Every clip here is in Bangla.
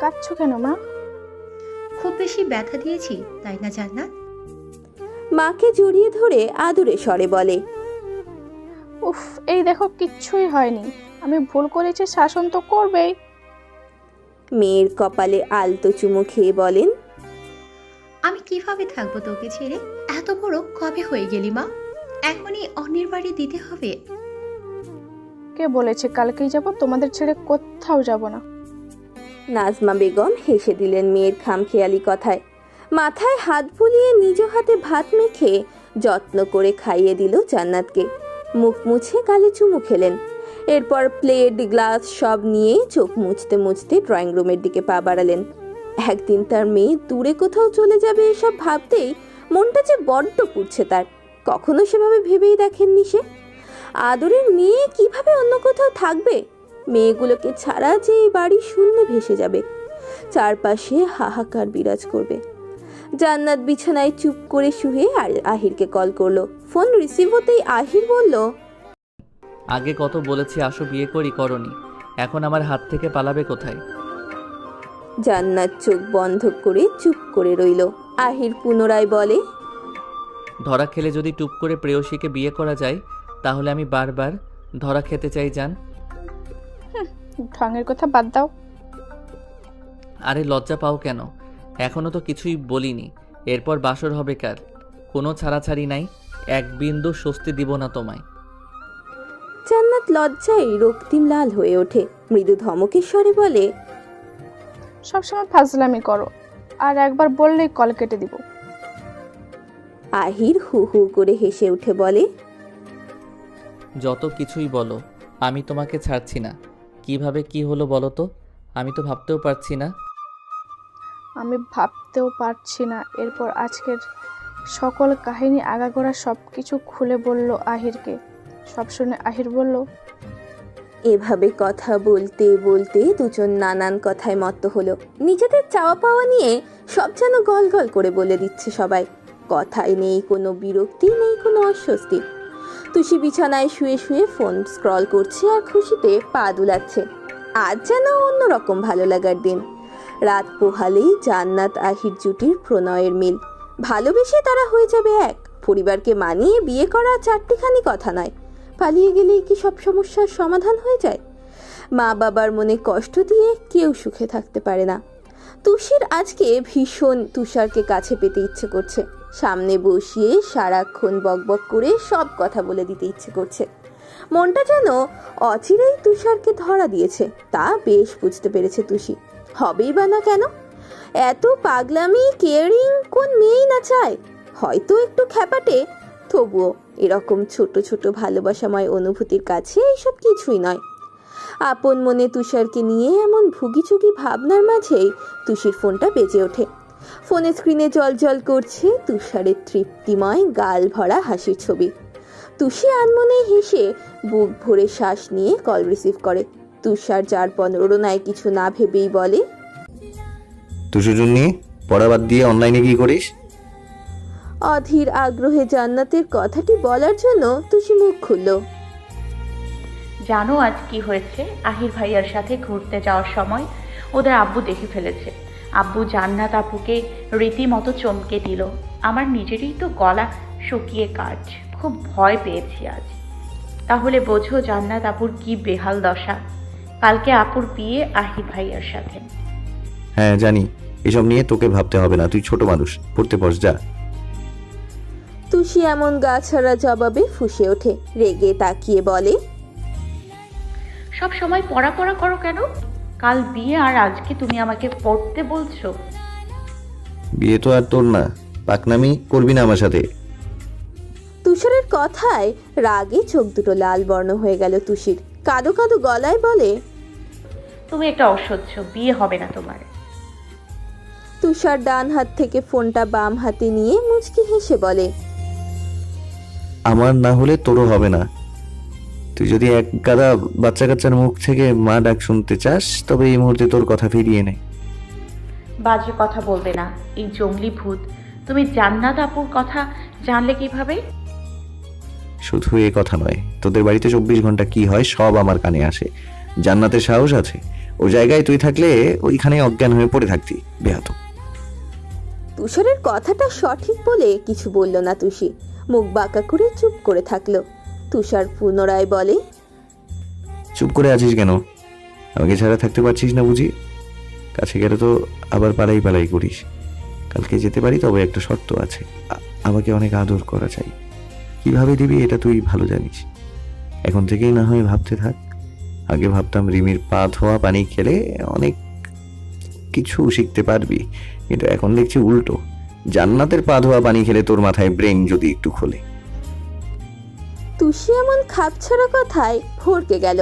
কাঁদছো কেন মা? খুব বেশি ব্যথা দিয়েছি তাই না জান্নাত? মাকে জড়িয়ে ধরে আদুরে স্বরে বলে উফ এই দেখো কিচ্ছুই হয়নি। আমি ভুল করেছি শাসন তো করবেই। মেয়ের কপালে আলতো চুমু খেয়ে বলেন আমি কীভাবে থাকব তোকে ছেড়ে? এত বড় কবে হয়ে গেলি মা? এখনই অন্যের বাড়ি দিতে হবে কে বলেছে, কালকেই যাব? তোমাদের ছেড়ে কোথাও যাব না। নাজমা বেগম হেসে দিলেন মেয়ের খামখেয়ালি কথায়। মাথায় হাত বুলিয়ে নিজ হাতে ভাত মেখে যত্ন করে খাইয়ে দিল জান্নাতকে। মুখ মুছে গালে চুমু খেলেন। এরপর প্লেট, গ্লাস সব নিয়ে চোখ মুছতে মুছতে ড্রয়িং রুমের দিকে পা বাড়ালেন। একদিন তার মেয়ে দূরে কোথাও চলে যাবে এসব ভাবতেই মনটা যে বড্ড পুড়ছে তার। কখনো সেভাবে ভেবেই দেখেননি সে। আদরের মেয়ে কীভাবে অন্য কোথাও থাকবে? মেয়েগুলোকে ছাড়া যে এই বাড়ি শূন্য ভেসে যাবে। চারপাশে হাহাকার বিরাজ করবে। জান্নাত বিছানায় চুপ করে শুয়ে আর আহিরকে কল করল। ফোন রিসিভ হতেই আহির বলল আগে কত বলেছি আসো বিয়ে করি করনি। এখন আমার হাত থেকে পালাবে কোথায়? জান্নাত চোখ বন্ধ করে চুপ করে রইল। আহির পুনরায় বলে ধরা খেলে যদি টুপ করে প্রেয়সীকে বিয়ে করা যায় তাহলে আমি বারবার ধরা খেতে চাই যান ঢঙের কথা বাদ দাও। আরে লজ্জা পাও কেন? এখনও তো কিছুই বলিনি। এরপর বাসর হবে কার? কোনো ছাড়াছাড়ি নাই। এক বিন্দু স্বস্তি দিব না তোমায়। জান্নাত লজ্জায় রক্তিম লাল হয়ে ওঠে। মৃদু ধমকের স্বরে বলে সবসময় ফাজলামি করো আর একবার বললেই কল কেটে দিব। আহির হু হু করে হেসে উঠে বলে যত কিছুই বলো আমি তোমাকে ছাড়ছি না। কীভাবে কি হলো বলো তো? আমি তো ভাবতেও পারছি না। আমি ভাবতেও পারছি না। এরপর আজকের সকল কাহিনী আগাগোড়া সব কিছু খুলে বলল আহিরকে। সব শুনে আহির বলল এভাবে কথা বলতে বলতে দুজন নানান কথায় মত্ত হলো। নিজেদের চাওয়া পাওয়া নিয়ে সব যেন গল গল করে বলে দিচ্ছে সবাই। কথায় নেই কোনো বিরক্তি নেই কোনো অস্বস্তি। তুষি বিছানায় শুয়ে শুয়ে ফোন স্ক্রল করছে আর খুশিতে পা দুলাচ্ছে। আজ যেন অন্যরকম ভালো লাগার দিন। রাত পোহালেই জান্নাত আহির জুটির প্রণয়ের মিল। ভালোবেসে তারা হয়ে যাবে এক। পরিবারকে মানিয়ে বিয়ে করা চারটিখানি কথা নয়। পালিয়ে গেলেই কি সব সমস্যার সমাধান হয়ে যায়? মা বাবার মনে কষ্ট দিয়ে কেউ সুখে থাকতে পারে না। তুষির আজকে ভীষণ তুষারকে কাছে পেতে ইচ্ছে করছে। সামনে বসিয়ে সারাক্ষণ বকবক করে সব কথা বলে দিতে ইচ্ছে করছে। মনটা যেন অচিরেই তুষারকে ধরা দিয়েছে, তা বেশ বুঝতে পেরেছে তুষি। হবেই বা না কেন? এত পাগলামি, কেয়ারিং কোন মেয়েই না চায়? হয়তো একটু খ্যাপাটে, তবুও এরকম ছোট ছোট ভালোবাসাময় অনুভূতির কাছে এইসব কিছুই নয়। আপন মনে তুষারকে নিয়ে এমন ভুগিচুগি ভাবনার মাঝেই তুষির ফোনটা বেজে ওঠে। ফোনের স্ক্রিনে জল জল করছে তুষারের তৃপ্তিময় গাল ভরা হাসির ছবি। তুষি আনমনে হেসে বুক ভরে শ্বাস নিয়ে কল রিসিভ করে। তুষার যার পনেরোনায় কিছু না ভেবেই বলে পড়া বাদ দিয়ে অনলাইনে কি করিস? অধীর আগ্রহে জান্নাতের কথাটি বলার জন্য তুষি মুখ খুলল। জানো আজ কি হয়েছে? আহির ভাইয়ার সাথে ঘুরতে যাওয়ার সময় ওদের আব্বু দেখে ফেলেছে। আব্বু জান্নাত আপুকে রীতিমতো চমকে দিল। আমার নিজেরই তো গলা শুকিয়ে কাজ খুব ভয় পেয়েছি আজ। তাহলে বোঝো জান্নাত আপুর কি বেহাল দশা। কালকে আপুর বিয়ে আহির ভাইয়ার সাথে। হ্যাঁ জানি। এসব নিয়ে তোকে ভাবতে হবে না তুই ছোট মানুষ পড়তে বস যা। তুষি এমন গাছাড়া জবাবে ফুসে ওঠে রেগে তাকিয়ে বলে সব সময় পড়া পড়া করো কেন? কাল বিয়ে আর আজকে তুমি আমাকে পড়তে বলছো? বিয়ে তো আর তোর না। পাকনামি করবি না আমার সাথে। তুষারের কথায় রাগে চোখ দুটো লাল বর্ণ হয়ে গেল তুষির। কাদো কাদো গলায় বলে তুমি একটা অসহ্য বিয়ে হবে না তোমার। তুষার ডান হাত থেকে ফোনটা বাম হাতে নিয়ে মুচকি হেসে বলে আমার না হলে তোরও হবে না। তুই যদি এক গাদা বাচ্চা কাচ্চার মুখ থেকে মা ডাক শুনতে চাস তবে এই মুহূর্তে তোর কথা ফিরিয়ে নে। বাজে কথা বলবে না এই জঙ্গলি ভূত। তুমি জান্নাত আপুর কথা জানলে কীভাবে? শুধু এ কথা নয় তোদের বাড়িতে চব্বিশ ঘণ্টা কি হয় সব আমার কানে আসে। জান্নাতের সাহস আছে ও জায়গায় তুই থাকলে ওইখানে অজ্ঞান হয়ে পড়ে থাকতি বেহাত। তুষারের কথাটা সঠিক বলে কিছু বলল না তুষি মুখ বাঁকা করে চুপ করে থাকল। তুষার পুনরায় বলে, চুপ করে আছিস কেন? আমাকে ছাড়া থাকতে পারছিস না বুঝি? কাছে গেলে তো আবার পালাই পালাই করিস। কালকে যেতে পারি, তবে একটা শর্ত আছে। আমাকে অনেক আদর করা চাই। কীভাবে দিবি এটা তুই ভালো জানিস। এখন থেকেই না হয় ভাবতে থাক। আগে ভাবতাম রিমির পা ধোয়া, পানি খেলে অনেক কিছু শিখতে পারবি। কিন্তু এখন দেখছি উল্টো। জান্নাতের পা ধোয়া, পানি খেলে তোর মাথায় ব্রেন যদি একটু খোলে। তুষি এমন খাপছাড়া কথায় ভরকে গেল।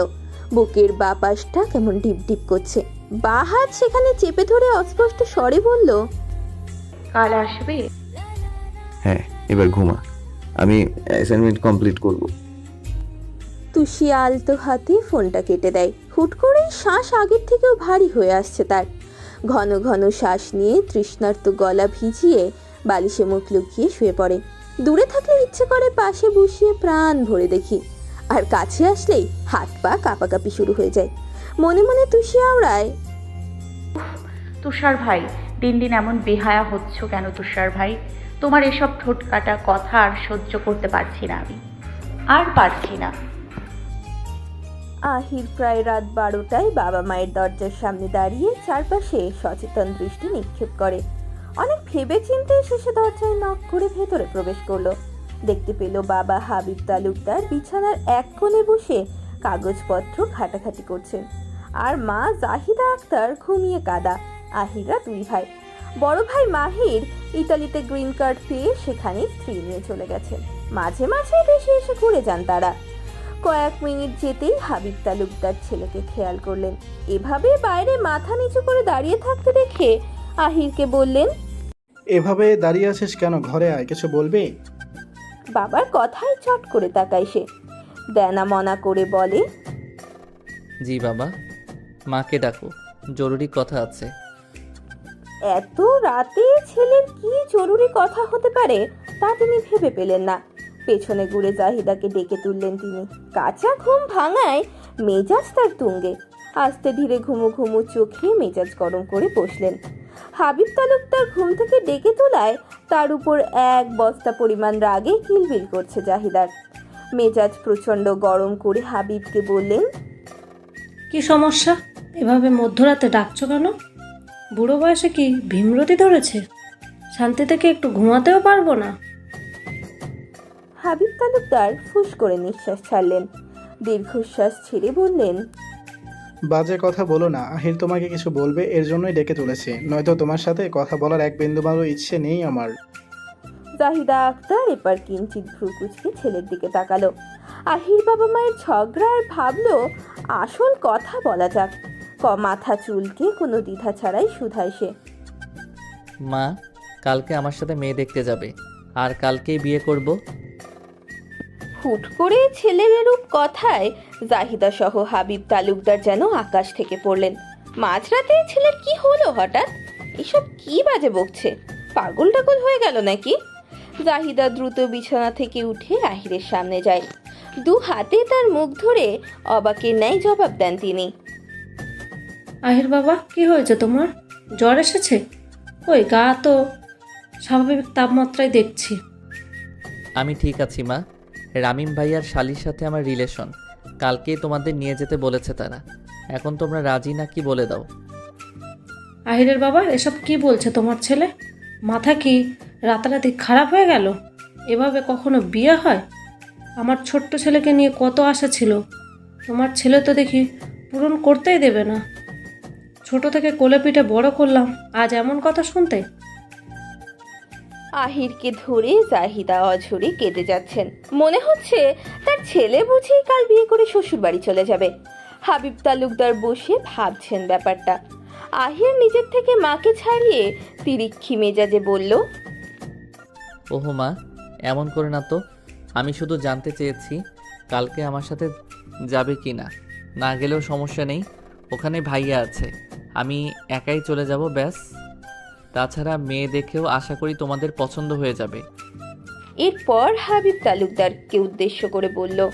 বুকের বা পাশটা কেমন ডিপ ডিপ করছে। বা হাত সেখানে চেপে ধরে অস্পষ্ট স্বরে বলল কাল আসবে? হ্যাঁ এবার ঘুমা। আমি অ্যাসাইনমেন্ট কমপ্লিট করব। তুষি আলতো হাতে ফোনটা কেটে দেয়। হুট করেই শ্বাস আগের থেকেও ভারী হয়ে আসছে তার। ঘন ঘন শ্বাস নিয়ে তৃষ্ণার্ত গলা ভিজিয়ে বালিশে মুখ লুকিয়ে শুয়ে পড়ে। দূরে থাকলে ইচ্ছে করে পাশে বসিয়ে প্রাণ ভরে দেখি। আর কাছে আসলেই হাত পা কাঁপাকাঁপি শুরু হয়ে যায়। মনে মনে তুষি আওড়ায় তুষার ভাই দিন দিন এমন বেহায়া হচ্ছ কেন তুষার ভাই? তোমার এসব ঠোঁট কাটা কথা আর সহ্য করতে পারছি না আমি। আর পারছি না। আহির প্রায় রাত বারোটায় বাবা মায়ের দরজার সামনে দাঁড়িয়ে চারপাশে সচেতন দৃষ্টি নিক্ষেপ করে। অনেক ভেবে চিন্তে শেষে দরজায় নক করে ভেতরে প্রবেশ করল। দেখতে পেল বাবা হাবিব তালুকদার বিছানার এক কোণে বসে কাগজপত্র ঘাটাঘাটি করছেন। আর মা জাহিদা আক্তার ঘুমিয়ে কাদা। আহিরা দুই ভাই। বড় ভাই মাহির ইতালিতে গ্রিন কার্ড পেয়ে সেখানে স্ত্রী নিয়ে চলে গেছেন। মাঝে মাঝে দেশে এসে ঘুরে যান তারা। কয়েক মিনিট যেতেই হাবিব তালুকদার ছেলেকে খেয়াল করলেন। এভাবে বাইরে মাথা নিচু করে দাঁড়িয়ে থাকতে দেখে আহিরকে বললেন এভাবে দাঁড়িয়ে আছিস কেন? ঘরে আয় কিছু বলবি? বাবার কথায় চট করে তাকায় সে। দেনা মনা করে বলে জি বাবা মাকে ডাকো জরুরি কথা আছে। এত রাতে ছেলের কি জরুরি কথা হতে পারে তা তিনি ভেবে পেলেন না। পেছনে ঘুরে জাহিদাকে ডেকে তুললেন তিনি। কাঁচা ঘুম ভাঙায় মেজাজ তার তুঙ্গে। আস্তে ধীরে ঘুমু ঘুমু চোখে মেজাজ গরম করে বসলেন। হাবিব তালুকদার ঘুম থেকে ডেকে তোলায় তার উপর এক বস্তা পরিমাণ রাগে কিলবিল করছে জাহিদার। মেজাজ প্রচণ্ড গরম করে হাবিবকে বললেন কি সমস্যা? এভাবে মধ্যরাতে ডাকছো কেন? বুড়ো বয়সে কি ভীমরতি ধরেছে? শান্তি থেকে একটু ঘুমাতেও পারব না? হাবিব তালুকদার ফুস করে নিঃশ্বাস ছাড়লেন। দীর্ঘশ্বাস ছেড়ে বললেন বাজে কথা বলো না আহির তোমাকে কিছু বলবে এর জন্যই ডেকে তুলেছি। নয়তো তোমার সাথে কথা বলার এক বিন্দু ভালো ইচ্ছে নেই আমার। জাহিদা আক্তার এবার কিঞ্চিত ভ্রু কুচকে ছেলের দিকে তাকালো। আহির বাবা মায়ের ঝগড়ার ভাবলো আসল কথা বলা যাক। ক মাথা চুলকে কোনো দ্বিধা ছাড়াই শুধায় সে। মা কালকে আমার সাথে মেয়ে দেখতে যাবে। আর কালকেই বিয়ে করব। হুট করে ছেলের এরূপ কথায় জাহিদা সহ হাবিব তালুকদার যেন আকাশ থেকে পড়লেন। মাঝরাতে ছেলের কি হলো হঠাৎ? এসব কি বাজে বকছে? পাগল টাগল হয়ে গেল নাকি? জাহিদা দ্রুত বিছানা থেকে উঠে আহিরের সামনে যায়। দু হাতে তার মুখ ধরে অবাকের ন্যায় জবাব দেন তিনি। আহির বাবা কি হয়েছে তোমার? জ্বর এসেছে? ওই গা তো স্বাভাবিক তাপমাত্রায় দেখছি। আমি ঠিক আছি মা। রামিম ভাইয়ার শালির সাথে আমার রিলেশন। কালকেই তোমাদের নিয়ে যেতে বলেছে তারা। এখন তোমরা রাজি না কি বলে দাও। আহিরের বাবা, এসব কি বলছে তোমার ছেলে? মাথা কি রাতারাতি খারাপ হয়ে গেল? এভাবে কখনো বিয়ে হয়? আমার ছোট্ট ছেলেকে নিয়ে কত আশা ছিল। তোমার ছেলে তো দেখি পূরণ করতেই দেবে না। ছোট থেকে কোলে পিঠে বড় করলাম, আজ এমন কথা শুনতে? আহিরকে ধরে জাহিদা অঝরে কেঁদে যাচ্ছেন। মনে হচ্ছে তার ছেলে বুঝি কাল বিয়ে করে শ্বশুর বাড়ি চলে যাবে। হাবিব তালুকদার বসে ভাবছেন ব্যাপারটা। আহির নিজের থেকে মাকে ছাড়িয়ে তিরিক্ষি মেজাজে বলল, ওহো মা, এমন করে না তো। আমি শুধু জানতে চেয়েছি, কালকে আমার সাথে যাবে কি না? না গেলেও সমস্যা নেই। ওখানে ভাইয়া আছে। আমি একাই চলে যাব, ব্যাস। তাছাড়া মেয়ে দেখেও আশা করি তোমাদের পছন্দ হয়ে যাবে। এরপর হাবিব তালুকদারকে উদ্দেশ্য করে বলল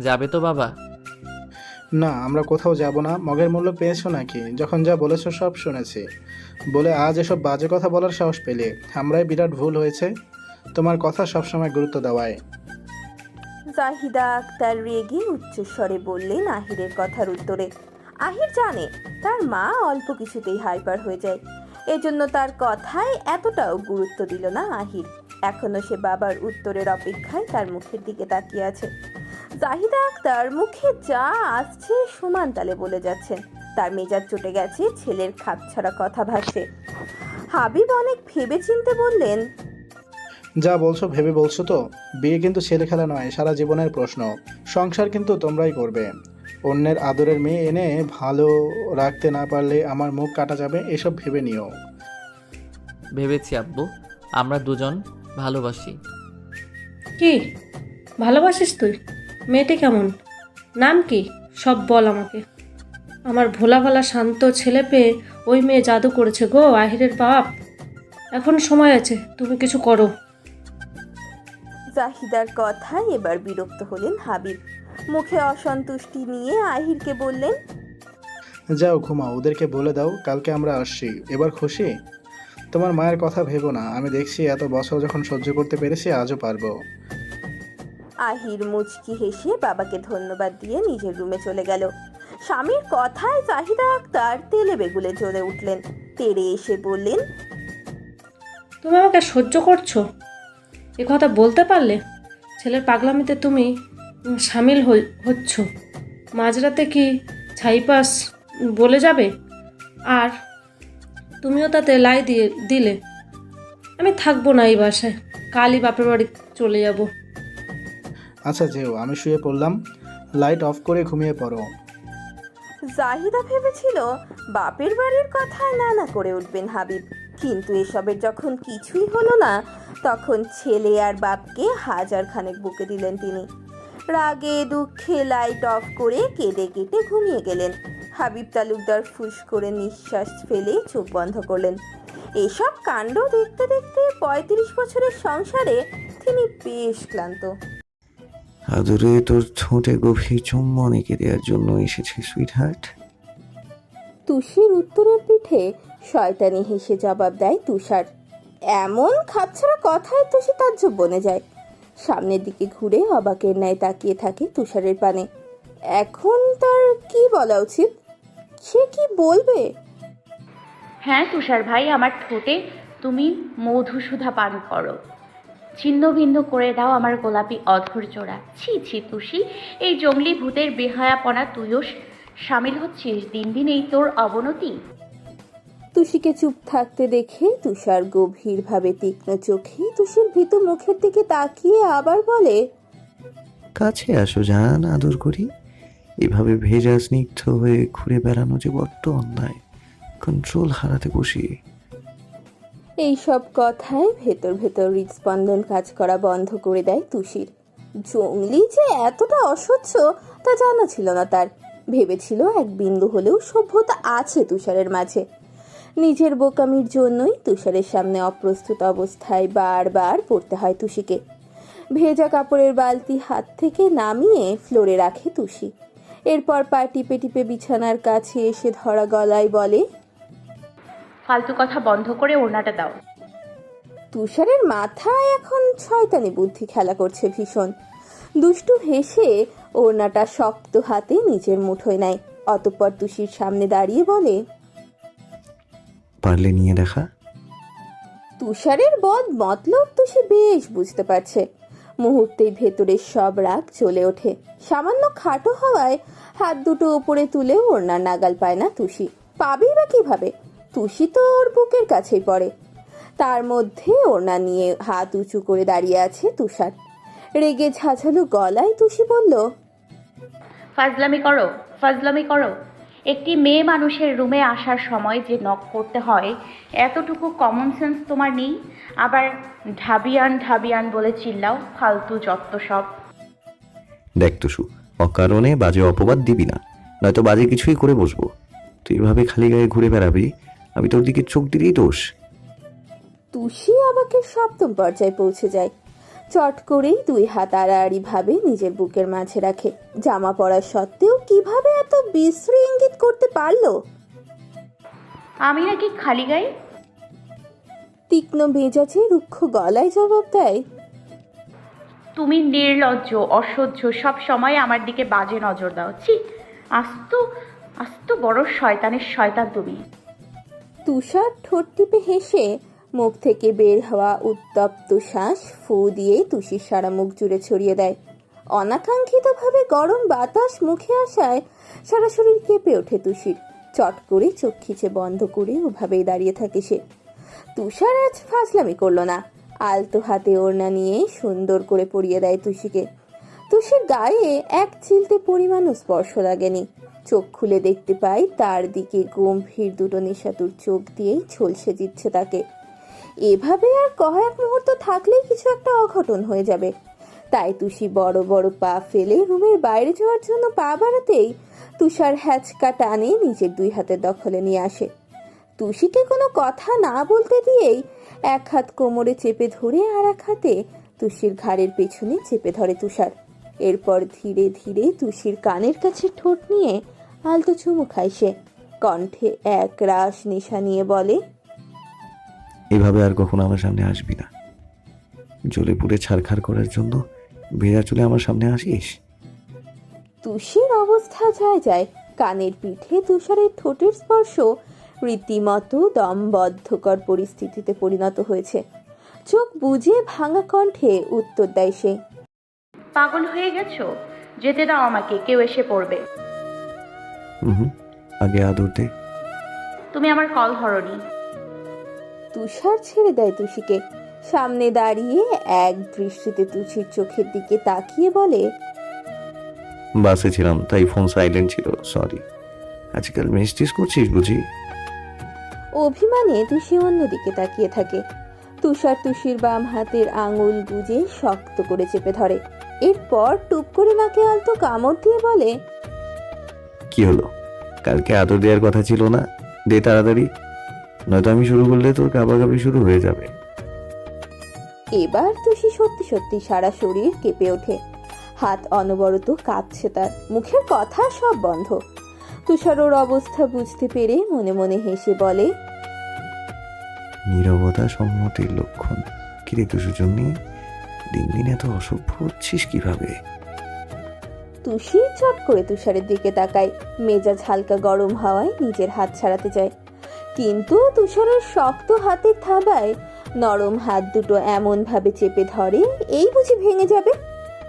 যাবে তো বাবা। না আমরা কোথাও যাব না মগের মূল্য পেয়েছ নাকি? যখন যা বলেছ সব শুনেছি। বলে আজ এসব বাজে কথা বলার সাহস পেলে। আমরাই বিরাট ভুল হয়েছে। তোমার কথা সবসময় গুরুত্ব দেওয়ায়। জাহিদা আক্তার রেগে উচ্চস্বরে বললেন আহিরের কথার উত্তরে আহির জানে তার মা অল্প কিছুতেই হাইপার হয়ে যায়। এজন্য তার কথায় এতটাও গুরুত্ব দিল না আহির এখনও সে বাবার উত্তরের অপেক্ষায় তার মুখের দিকে তাকিয়ে আছে। জাহিদা আক্তার, মুখে যা আসছে সমান তালে বলে যাচ্ছেন। তার মেজাজ চটে গেছে ছেলের খাপ ছাড়া কথা ভাসে হাবিব অনেক ভেবে চিনতে বললেন, যা বলছো ভেবে বলছো তো? বিয়ে কিন্তু ছেলে খেলা নয়, সারা জীবনের প্রশ্ন। সংসার কিন্তু তোমরাই করবে। অন্যের আদরের মেয়ে এনে ভালো রাখতে না পারলে আমার মুখ কাটা যাবে এসব ভেবে নিও। ভেবেছি আব্বু। আমরা দুজন ভালোবাসি। কি? ভালোবাসিস তুই? মেয়েটি কেমন? নাম কি? সব বল আমাকে। আমার ভোলা ভালা শান্ত ছেলে পেয়ে ওই মেয়ে জাদু করেছে গো আহিরের বাপ। এখন সময় আছে তুমি কিছু করো। জাহিদার কথায় এবার বিরক্ত হলেন হাবিব। মুখে অসন্তুষ্টি নিয়ে আহিরকে বললেন যাও ঘুমাও ওদেরকে বলে দাও কালকে আমরা আসছি। এবার খুশি? তোমার মায়ের কথা ভেবো না আমি দেখছি এত বছর যখন সহ্য করতে পেরেছি আজও পারব। আহির মুচকি হেসে বাবাকে ধন্যবাদ দিয়ে নিজের রুমে চলে গেল। স্বামীর কথায় চাহিদা আক্তার তেলে বেগুলে জ্বলে উঠলেন। তেড়ে এসে বললেন তুমি আমাকে সহ্য করছ? এ কথা বলতে পারলে? ছেলের পাগলামিতে তুমি সামিল হচ্ছ। মাঝরাতে কি ছাইপাস বলে যাবে? আর তুমিও তাতে লাই দিয়ে দিলে। আমি থাকব না এই বাসায়। কালই বাপের বাড়ি চলে যাব। আচ্ছা যেও আমি শুয়ে পড়লাম। লাইট অফ করে ঘুমিয়ে পড়ো। জাহিদা ভেবেছিল বাপের বাড়ির কথায় না না করে উঠবেন হাবিব। কিন্তু এসবের যখন কিছুই হলো না তখন ছেলে আর বাপকে হাজার খানেক বুকে দিলেন তিনি। রাগে দুঃখে লাইট অফ করে কেঁদে কেটে ঘুমিয়ে গেলেন। হাবিব তালুকদার ফুস করে নিঃশ্বাস ফেলে চোখ বন্ধ করলেন। এসব কাণ্ড দেখতে দেখতে পঁয়ত্রিশ বছরের সংসারে তিনি বেশ ক্লান্ত। আদরে তোর ঠোঁটে গভীর চুম্বন এঁকে দেওয়ার জন্য এসেছে সুইট হার্ট তুষির উত্তরের পিঠে শয়তানি হেসে জবাব দেয় তুষার। এমন খাপছাড়া কথায় তুষি তাজ্জব বনে যায়। সামনের দিকে ঘুরে অবাকের ন্যায় তাকিয়ে থাকে তুষারের পানে। এখন তার কি বলা উচিত? সে কি বলবে? হ্যাঁ তুষার ভাই, আমার ঠোঁটে তুমি মধুসুধা পান করো। ছিন্ন ভিন্ন করে দাও আমার গোলাপি অধর জোড়া ছি ছি তুষি, এই জঙ্গলি ভূতের বেহায়াপনা তুইও সামিল হচ্ছিস। দিন দিন এই তোর অবনতি। তুষিকে চুপ থাকতে দেখে তুষার গভীরভাবে তীক্ষ্ণ চোখে তুষির ভীত মুখের দিকে তাকিয়ে আবার বলে কাছে আসো জান আদর করি। এভাবে ভেজা স্নিগ্ধ হয়ে ঘুরে বেড়ানো যে বড্ড অন্যায় কন্ট্রোল হারাতে বসি। এই সব কথায় ভেতর ভেতর হৃদস্পন্দন কাজ করা বন্ধ করে দেয় তুষির। জঙ্গলি যে এতটা অসহ্য তা জানা ছিল না তার। ভেবেছিল এক বিন্দু হলেও সভ্যতা আছে তুষারের মাঝে। নিজের বোকামির জন্যই তুষারের সামনে অপ্রস্তুত অবস্থায় বারবার পড়তে হয় তুষিকে। ভেজা কাপড়ের বালতি হাত থেকে নামিয়ে ফ্লোরে রাখে তুষি। এরপর পা টিপে টিপে বিছানার কাছে এসে ধরা গলায় বলে ফালতু কথা বন্ধ করে ওড়নাটা দাও। তুষারের মাথায় এখন শয়তানি বুদ্ধি খেলা করছে ভীষণ। দুষ্টু হেসে ওড়নাটা শক্ত হাতে নিজের মুঠোয় নেয়। অতঃপর তুষির সামনে দাঁড়িয়ে বলে পারলে নিয়ে দেখা। তুষারের বদ মতলব তুষি বেশ বুঝতে পারছে। মুহূর্তেই ভেতরের সব রাগ চলে ওঠে। সামান্য খাটো হওয়ায় হাত দুটো উপরে তুলে ওড়নার নাগাল পায় না তুষি। পাবেই বা কীভাবে? তুষি তো ওর বুকের কাছেই পড়ে। তার মধ্যে ওড়না নিয়ে হাত উঁচু করে দাঁড়িয়ে আছে তুষার। রেগে ঝাঝালো গলায় তুষি বলল ফাজলামি করো ফাজলামি করো। একটি মেয়ে মানুষের রুমে আসার সময় যে নক করতে হয় এতটুকু কমন সেন্স তোমার নেই? আবার ঢাবিয়ান ঢাবিয়ান বলে চিল্লাও ফালতু যত্ত সব। দেখ টুসু অকারণে বাজে অপবাদ দিবি না নয়তো বাজে কিছুই করে বসবো। তুই এভাবে খালি গায়ে ঘুরে বেড়াবি আমি তোর দিকে চোখ দিলেই দোষ। তুষি বাক্যের সপ্তম পর্যায়ে পৌঁছে যায়। চট করেই দুই হাত আড়াআড়ি ভাবে নিজের বুকের মাঝে রাখে। জামা পরা সত্ত্বেও কীভাবে এত বিশ্রী ইঙ্গিত করতে পারল? আমি নাকি খালি গায়ে? তীক্ষ্ণ মেজাজে রুক্ষ গলায় জবাব দেয় তুমি নির্লজ্জ অসহ্য সব সময় আমার দিকে বাজে নজর দাও। ছি আস্ত আস্ত বড় শয়তানের শয়তান তুমি। তুষার ঠোঁট টিপে হেসে মুখ থেকে বের হওয়া উত্তপ্ত শ্বাস ফু দিয়ে তুষির সারা মুখ জুড়ে ছড়িয়ে দেয়। অনাকাঙ্ক্ষিতভাবে গরম বাতাস মুখে আসায় সারা শরীর কেঁপে ওঠে তুষির। চট করে চোখ খিচে বন্ধ করে ওভাবেই দাঁড়িয়ে থাকে সে। তুষার আজ ফাজলামি করল না। আলতো হাতে ওড়না নিয়ে সুন্দর করে পরিয়ে দেয় তুষিকে। তুষির গায়ে এক চিলতে পরিমাণও স্পর্শ লাগেনি। চোখ খুলে দেখতে পাই তার দিকে গম্ভীর দুটো নিশাতুর চোখ দিয়েই ঝলসে দিচ্ছে তাকে। এভাবে আর কয়েক মুহূর্ত থাকলেই কিছু একটা অঘটন হয়ে যাবে। তাই তুষি বড় বড় পা ফেলে রুমের বাইরে যাওয়ার জন্য পা বাড়াতেই তুষার হ্যাচকা টানে নিজের দুই হাতের দখলে নিয়ে আসে। তুষিকে কোনো কথা না বলতে দিয়েই এক হাত কোমরে চেপে ধরে আর এক হাতে তুষির ঘাড়ের পেছনে চেপে ধরে তুষার। এরপর ধীরে ধীরে তুষির কানের কাছে ঠোঁট নিয়ে আলতো চুমু খায় সে। কণ্ঠে এক রাস নেশা নিয়ে বলে এভাবে আর কখনো আমার সামনে আসবি না। জ্বলে পুড়ে ছারখার করার জন্য ভেজা চলে আমার সামনে আসিস? তুষির অবস্থা যায় যায়। কানের পিঠে তুষারের ঠোঁটের স্পর্শ রীতিমতো দমবদ্ধকর পরিস্থিতিতে পরিণত হয়েছে। চোখ বুজে ভাঙা কণ্ঠে উত্তর দেয় সে পাগল হয়ে গেছো? যেতে দাও আমাকে কেউ এসে পড়বে। হুম আগে আদর দে। তুমি আমার কল ধরনি। তুষার ছেড়ে দেয় তুষিকে। সামনে দাঁড়িয়ে এক দৃষ্টিতে তুষির চোখের দিকে তাকিয়ে বলে বাসে ছিলাম তাই ফোন সাইলেন্ট ছিল সরি আজকাল মিস্টিস করছিস বুঝি? অভিমানে তুষি অন্যদিকে তাকিয়ে থাকে। তুষার তুষির বাম হাতের আঙুল গুজে শক্ত করে চেপে ধরে। এরপর টুপ করে নাকে আলতো কামড় দিয়ে বলে কি হলো? কালকে আদর দেওয়ার কথা ছিল না? দে তাড়াতাড়ি। নয়তো আমি শুরু করলে তোর কাবাকাবি শুরু হয়ে যাবে। এবার তুষি সত্যি সত্যি সারা শরীর কেঁপে ওঠে। হাত অনবরত কাঁপছে তার মুখের কথা সব বন্ধ। তুষার ওর অবস্থা বুঝতে পেরে মনে মনে হেসে বলে নীরবতা সম্মতির লক্ষণ। কিরে তো সুজন্যি দিন দিন এত অসভ্য হচ্ছিস কীভাবে? তুষি চট করে তুষারের দিকে তাকায় মেজাজ হালকা গরম হাওয়ায় নিজের হাত ছাড়াতে চায়। কিন্তু তুষারের শক্ত হাতের থাবায় নরম হাত দুটো এমন ভাবে চেপে ধরে, এই বুঝি ভেঙে যাবে?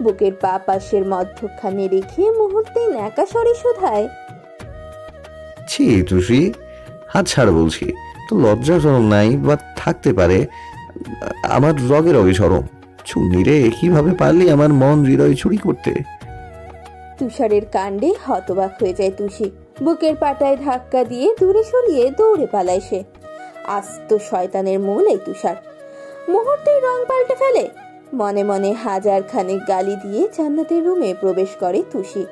বুকের পা পাশের মধ্যখানে রেখে মুহূর্তে ন্যাকা স্বরে শোধায়। ছি, তুষি, হাত ছাড় বলছি। তো লজ্জা নাই বা থাকতে পারে। আমার রগে রগে সরম চুন্নি রে কীভাবে পারলি আমার মন হৃদয় চুরি করতে? তুষারের কাণ্ডে হতবাক হয়ে যায় তুষি। বুকের পাটায় ধাক্কা দিয়ে দূরে সরিয়ে দৌড়ে পালায় সে। আস্ত শয়তানের মূল এই তুষার। মুহূর্তেই রং পাল্টে ফেলে। মনে মনে হাজার খানেক গালি দিয়ে জান্নাতের রুমে প্রবেশ করে তুষি।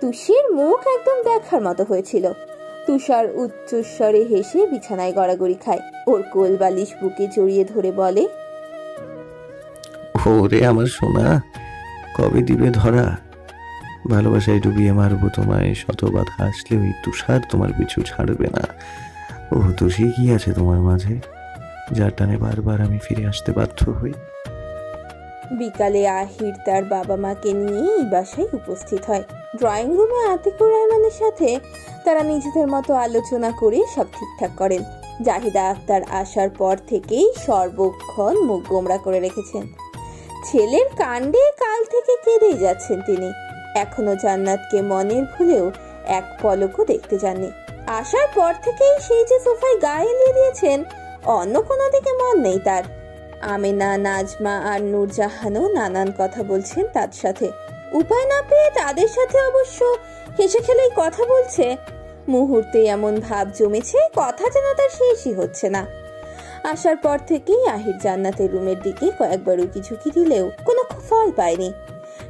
তুষির মুখ একদম দেখার মতো হয়েছিল। তুষার উচ্চস্বরে হেসে বিছানায় গড়াগড়ি খায়। ওর কোল বালিশ বুকে জড়িয়ে ধরে বলে, ওরে আমার সোনা, কবে দিবে ধরা? ভালোবাসায় ডুবিয়ে মারবো তোমায় শতবাদ হাসলে ওই তুষার তোমার পিছু ছাড়বে না। ও তুষি, কি আছে তোমার মাঝে? যার টানে বারবার আমি ফিরে আসতে বাধ্য হই। বিকালে আহির তার বাবা মাকে নিয়ে এই বাসায় উপস্থিত হয়। ড্রয়িং রুমে আতিকুর রহমানের সাথে তারা নিজেদের মতো আলোচনা করে সব ঠিকঠাক করেন। জাহিদা আক্তার আসার পর থেকেই সর্বক্ষণ মুখ গোমরা করে রেখেছেন। ছেলের কাণ্ডে কাল থেকে কেঁদেই যাচ্ছেন তিনি। এখনও জান্নাতকে মনের ভুলেও এক পলকও দেখতে যাননি। আসার পর থেকেই সেই যে সোফায় গায়ে এলিয়ে দিয়েছেন, অন্য কোনো দিকে মন নেই তার। আমেনা, নাজমা আর নূরজাহানও নানান কথা বলছেন তার সাথে। উপায় না পেয়ে তাদের সাথে অবশ্য হেসে খেলেই কথা বলছে। মুহূর্তে এমন ভাব জমেছে, কথা যেন তার শেষই হচ্ছে না। আসার পর থেকেই আহির জান্নাতের রুমের দিকে কয়েকবার উকি ঝুঁকি দিলেও কোনো ফল পায়নি।